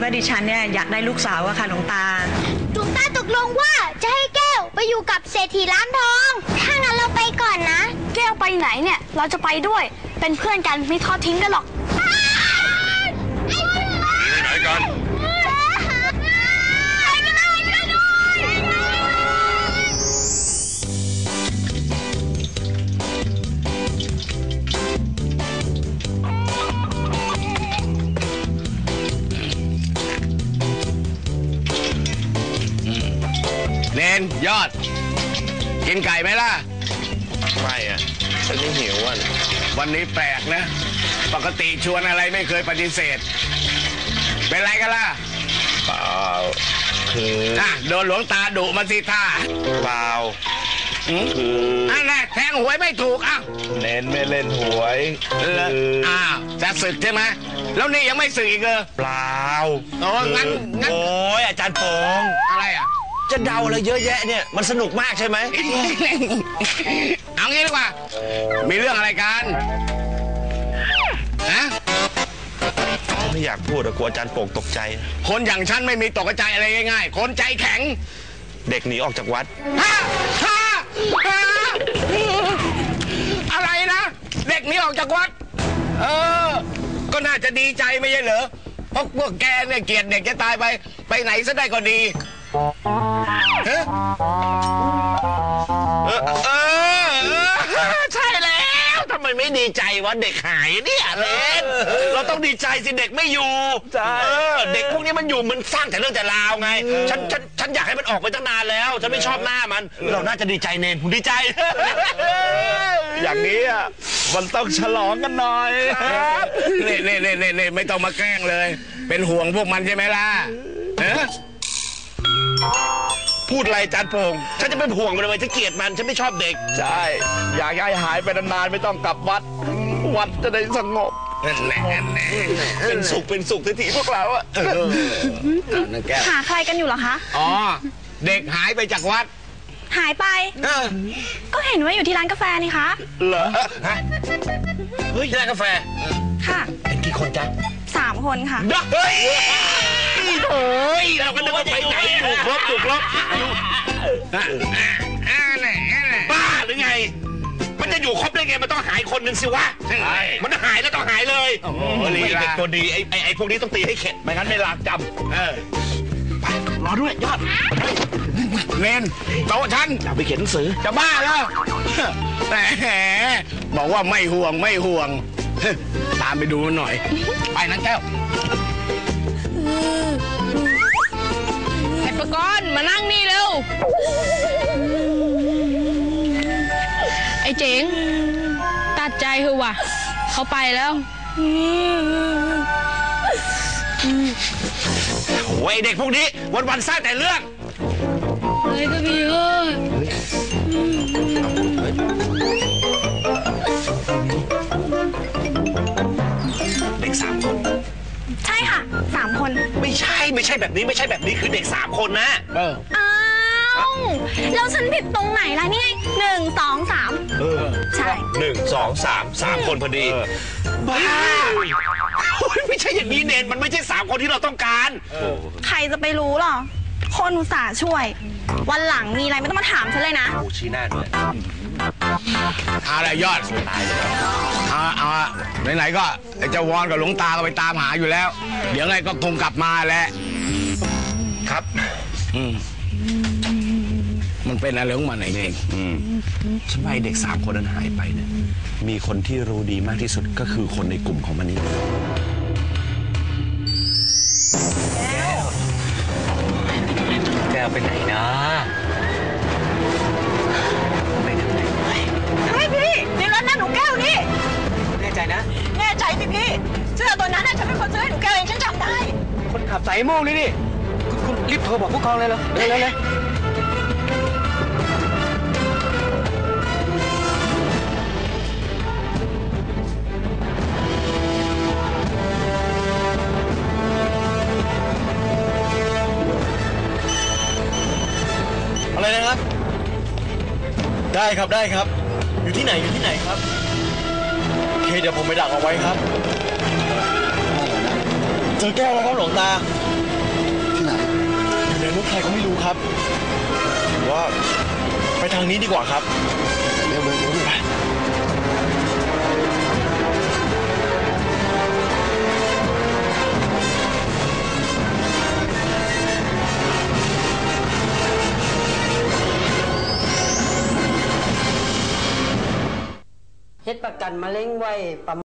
ว่าดิฉันเนี่ยอยากได้ลูกสาวอะค่ะหลวงตา หลวงตาตกลงว่าจะให้แก้วไปอยู่กับเศรษฐีร้านทอง ถ้างั้นเราไปก่อนนะ แก้วไปไหนเนี่ย เราจะไปด้วย เป็นเพื่อนกันไม่ทอดทิ้งกันหรอก นนยอด กินไก่ไหมล่ะ ไม่อะฉันไม่หิวอะวันนี้แปลกนะ ปกติชวนอะไรไม่เคยปฏิเสธ เป็นไรกันล่ะเปล่าคืออะโดนหลวงตาดุมาสิท่าเปล่าหืมคืออันแรกแทงหวยไม่ถูกอ้าวเน้นไม่เล่นหวยแล้วคืออ้าวจะศึกใช่ไหมแล้วนี่ยังไม่ศึกอีกเลยเปล่า โอ้งั้นงั้นโอ้ยอาจารย์ปองอะไรอะ จะเดาอะไรเยอะแยะเนี่ย มันสนุกมากใช่ไหม เอางี้ดีกว่า มีเรื่องอะไรกันฮะไม่อยากพูดอะกลัวอาจารย์โป่งตกใจ คนอย่างฉันไม่มีตกใจอะไรง่ายๆ คนใจแข็งเด็กหนีออกจากวัด ฮะฮะฮะอะไรนะ เด็กหนี้ออกจากวัด เออ ก็น่าจะดีใจไม่ใช่เหรอ เพราะพวกแกเนี่ยเกลียดเด็กจะตายไป ไปไหนซะได้ก็ดี ฮะเออเออเออใช่แล้วทำไมไม่ดีใจวะเด็กหายเนี่ยเล่นเราต้องดีใจสิเด็กไม่อยู่เออเด็กพวกนี้มันอยู่มันสร้างแต่เรื่องแต่ราวไงฉันฉันฉันอยากให้มันออกไปตั้งนานแล้ว ฉันไม่ชอบหน้ามัน เราน่าจะดีใจเนนผมดีใจ อย่างนี้อะมันต้องฉลองกันหน่อย เน่เน่เน่เน่เน่ไม่ต้องมาแกล้งเลย เป็นห่วงพวกมันใช่ไหมล่ะเออ พูดอะไรจานโป่งฉันจะเป็นห่วงมันทำไมฉันเกลียดมันฉันไม่ชอบเด็ก ใช่ อยากให้หายไปนานๆไม่ต้องกลับวัด วัดจะได้สงบนั่นแหละนั่นแหละเป็นสุขเป็นสุขทันทีพวกเราอะเออเอานั่นแก้วหาใครกันอยู่เหรอคะ อ๋อ เด็กหายไปจากวัด หายไปเออก็เห็นว่าอยู่ที่ร้านกาแฟนี่คะ เหรอฮะเฮ้ยร้านกาแฟ ค่ะ เป็นกี่คนจ๊ะสามคนค่ะเฮ้ย โอ้ยเราก็นึกว่าไปไหนอยู่ครบอยู่ครบอยู่อ่าแหละอ่าแหละบ้าหรือไง มันจะอยู่ครบได้ไงมันต้องหายคนหนึ่งสิวะใช่ มันหายแล้วต้องหายเลยโอ้โหไม่ลีลา เด็กตัวดีไอ้ไอ้ไอ้พวกนี้ต้องตีให้เข็ดไม่งั้นไม่ลากจำเออรอด้วยยอดเนนโต๊ะฉันอย่าไปเขียนหนังสือ จะบ้าแล้ว แหมบอกว่าไม่ห่วงไม่ห่วง ตามไปดูหน่อย ไปนะแก้วไอ้ ไอ้เจ๋งตัดใจเถอะว่ะ เขาไปแล้วโอ้ยเด็กพวกนี้วันๆสร้างแต่เรื่อง อะไรก็มีเอ้ยเด็กสามคน ใช่ค่ะสามคน ไม่ใช่ไม่ใช่แบบนี้ไม่ใช่แบบนี้คือเด็กสามคนนะ เออ อ้าว แล้วฉันผิดตรงไหนล่ะนี่ไงหนึ่งสองสามเออใช่ หนึ่งสองสามสามคนพอดีบ้าโอ้ยไม่ใช่อย่างนี้เนนมันไม่ใช่สามคนที่เราต้องการใครจะไปรู้หรอ คนอุตส่าห์ช่วย วันหลังมีอะไรไม่ต้องมาถามฉันเลยนะ โอ้ชี้หน้าด้วยเอาละยอดเอาเอาไหนๆก็ไอ้เจ้าวอนกับหลวงตาก็ไปตามหาอยู่แล้ว เดี๋ยวไงก็คงกลับมาแหละครับ อืม มันเป็นอะไรของมันเองฉันว่าไอ้เด็กสามคนนั้นหายไปเนี่ยมีคนที่รู้ดีมากที่สุดก็คือคนในกลุ่มของมันนี่แกไปไหนนะไปทางไหนเฮ้ยพี่นี่รถนั่นหนูแก้วนี่แน่ใจนะ แน่ใจสิพี่เสื้อตัวนั้นน่ะฉันเป็นคนซื้อให้หนูแก้วเองฉันจำได้ คนขับสายโม่งนี่นี่คุณคุณรีบโทรบอกผู้กองเลยเหรอเร็วเร็วเร็ว ได้ครับได้ครับ อยู่ที่ไหนอยู่ที่ไหนครับโอเคเดี๋ยวผมไปดักเอาไว้ครับ เจอแก้วแล้วครับหลวงตาที่ไหนอยู่ในรถใครก็ไม่รู้ครับหรือว่า ไปทางนี้ดีกว่าครับ เร็วเร็วเร็ว ประกันมะเร็งไว้ประ